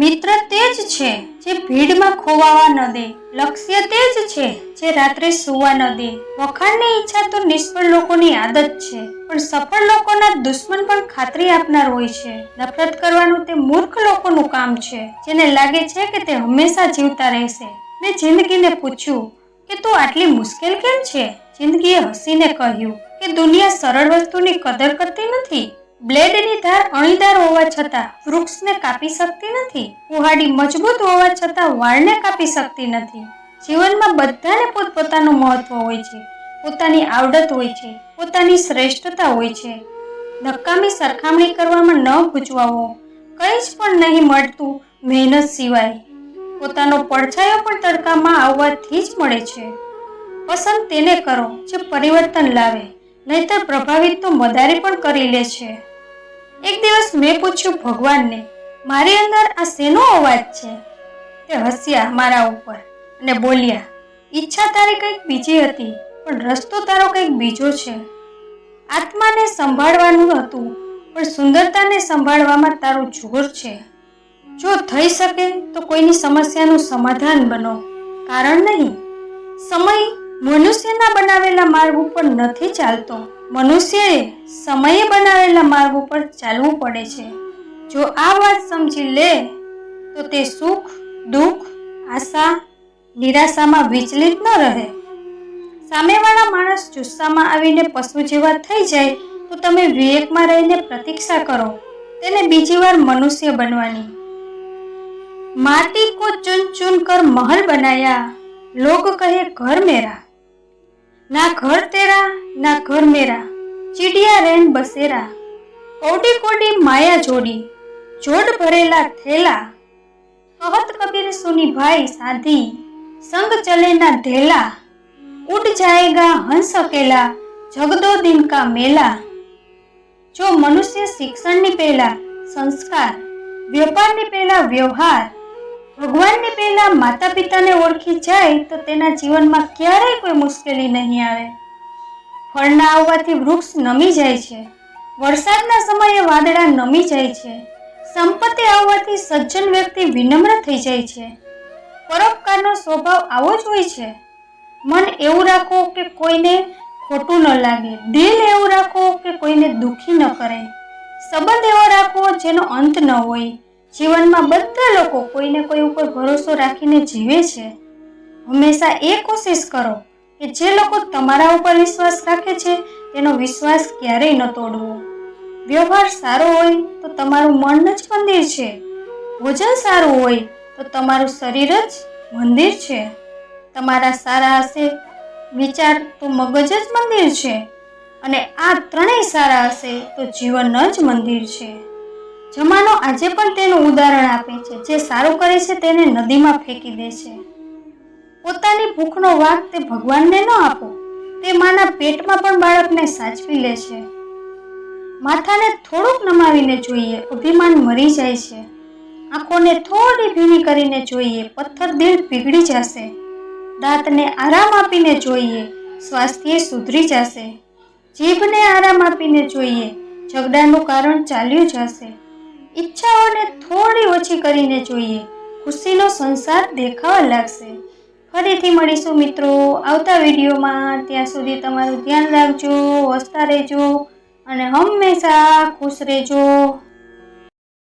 કુદરત તે જ છે જે ભીડમાં ખોવાવા ન દે. લક્ષ્ય તે જ છે જે રાત્રે સૂવા ન દે. વખાણની ઈચ્છા તો નિષ્ફળ લોકોની આદત છે, પણ સફળ લોકોના દુશ્મન પણ ખાતરી આપનાર હોય છે. નફરત કરવાનું તે મૂર્ખ લોકોનું કામ છે, જેને લાગે છે કે તે હંમેશા જીવતા રહેશે. મેં જિંદગીને પૂછ્યું કે તું આટલી મુશ્કેલ કેમ છે? જિંદગીએ હસીને કહ્યું કે દુનિયા સરળ વસ્તુની કદર કરતી નથી. બ્લેડની ધાર અણીદાર હોવા છતાં વૃક્ષને કાપી શકતી નથી. કુહાડી મજબૂત હોવા છતાં વાળને કાપી શકતી નથી. જીવનમાં બધાને પોતપોતાનું મહત્વ હોય છે, પોતાની આવડત હોય છે, પોતાની શ્રેષ્ઠતા હોય છે. નકામી સરખામણી કરવામાં ન ગૂંચવાવો કંઈ જ પણ નહીં મળતું મહેનત સિવાય. પોતાનો પડછાયો પણ તડકામાં આવવાથી જ મળે છે. પસંદ તેને કરો, જે પરિવર્તન લાવે, નહીતર પ્રભાવિત તો મદારી પણ કરી લે છે. એક દિવસ મેં પૂછ્યું, ભગવાનને, મારી અંદર આ શેનો અવાજ છે? તે હસ્યા મારા ઉપર અને બોલ્યા, ઈચ્છા તારી કંઈક બીજી હતી, પણ રસ્તો તારો કંઈક બીજો છે. આત્માને સંભાળવાનું હતું, પણ સુંદરતાને સંભાળવામાં તારું જોર છે. જો થઈ શકે તો કોઈની સમસ્યાનું સમાધાન બનો. કારણ નહીં, સમય મનુષ્યના બનાવેલા માર્ગ ઉપર નથી ચાલતો. મનુષ્યએ સમયે બનાવેલા માર્ગ ઉપર ચાલવું પડે છે. જો આ વાત સમજી લે, તો તે સુખ, દુઃખ, આશા, નિરાશામાં વિચલિત ન રહે. સામેવાળા માણસ જુસ્સામાં આવીને પશુ જેવા થઈ જાય, તો તમે વિવેકમાં રહીને પ્રતીક્ષા કરો, તેને બીજી વાર મનુષ્ય બનવાની. માટી કો ચુન ચુન કર મહલ બનાયા લોક કહે ઘર મેરા. ના ઘર તેરા, ના ઘર મેરા. ચીડિયા રેન બસેરા કોટી કોટી માયા જોડી, જોડ ભરેલા થેલા, કહત કબીર સુની ભાઈ સાધી, સંગ ચલેના ઢેલા ઉડ જાયગા હંસ અકેલા જગદો દિન કા મેલા. જો મનુષ્ય શિક્ષણની પહેલા સંસ્કાર વેપારની પહેલા વ્યવહાર, ભગવાનની પહેલા માતા પિતાને ઓળખી જાય તો તેના જીવનમાં ક્યારેય કોઈ મુશ્કેલી નહીં આવે. ફળ ના આવવાથી વૃક્ષ નમી જાય છે. વરસાદના સમયે વાદળા નમી જાય છે. સંપત્તિ આવવાથી સજ્જન વ્યક્તિ વિનમ્ર થઈ જાય છે. પરોપકારનો સ્વભાવ આવો જ હોય છે. મન એવું રાખો કે કોઈને ખોટું ન લાગે. દિલ એવું રાખો કે કોઈને દુઃખી ન કરે. સંબંધ એવો રાખો જેનો અંત ન હોય. જીવનમાં બધા લોકો કોઈને કોઈ ઉપર ભરોસો રાખીને જીવે છે. હંમેશા એ કોશિશ કરો. કે જે લોકો તમારા ઉપર વિશ્વાસ રાખે છે, તેનો વિશ્વાસ ક્યારેય ન તોડવો. વ્યવહાર સારો હોય તો તમારું મન જ મંદિર છે. ભોજન સારું હોય તો તમારું શરીર જ મંદિર છે. તમારા સારા હશે, વિચાર તો મગજ જ મંદિર છે. અને આ ત્રણેય સારા હશે તો જીવન જ મંદિર છે. જમાનો આજે પણ તેનું ઉદાહરણ આપે છે. જે સારું કરે છે તેને નદીમાં ફેંકી દે છે. ભૂખનો વાંક તે ભગવાનને ન આપો, તે માના પેટમાં પણ બાળકને સાચવી લે છે. માથાને થોડુંક નમાવીને જોઈએ, અભિમાન મરી જાય છે. આંખોને થોડી ભીની કરીને જોઈએ, પથ્થર દિલ પીગળી જશે. દાંતને આરામ આપીને જોઈએ, સ્વાસ્થ્ય સુધરી જશે. જીભને આરામ આપીને જોઈએ, ઝઘડાનું કારણ ચાલ્યું જશે. ઈચ્છાઓને થોડી ઓછી કરીને જોઈએ, ખુશીનો સંસાર દેખાવા લાગશે. ફરીથી મળીશું મિત્રો. આવતા વિડીયોમાં ત્યાં સુધી તમારું ધ્યાન રાખજો હસતા રહેજો અને હંમેશા ખુશ રહેજો.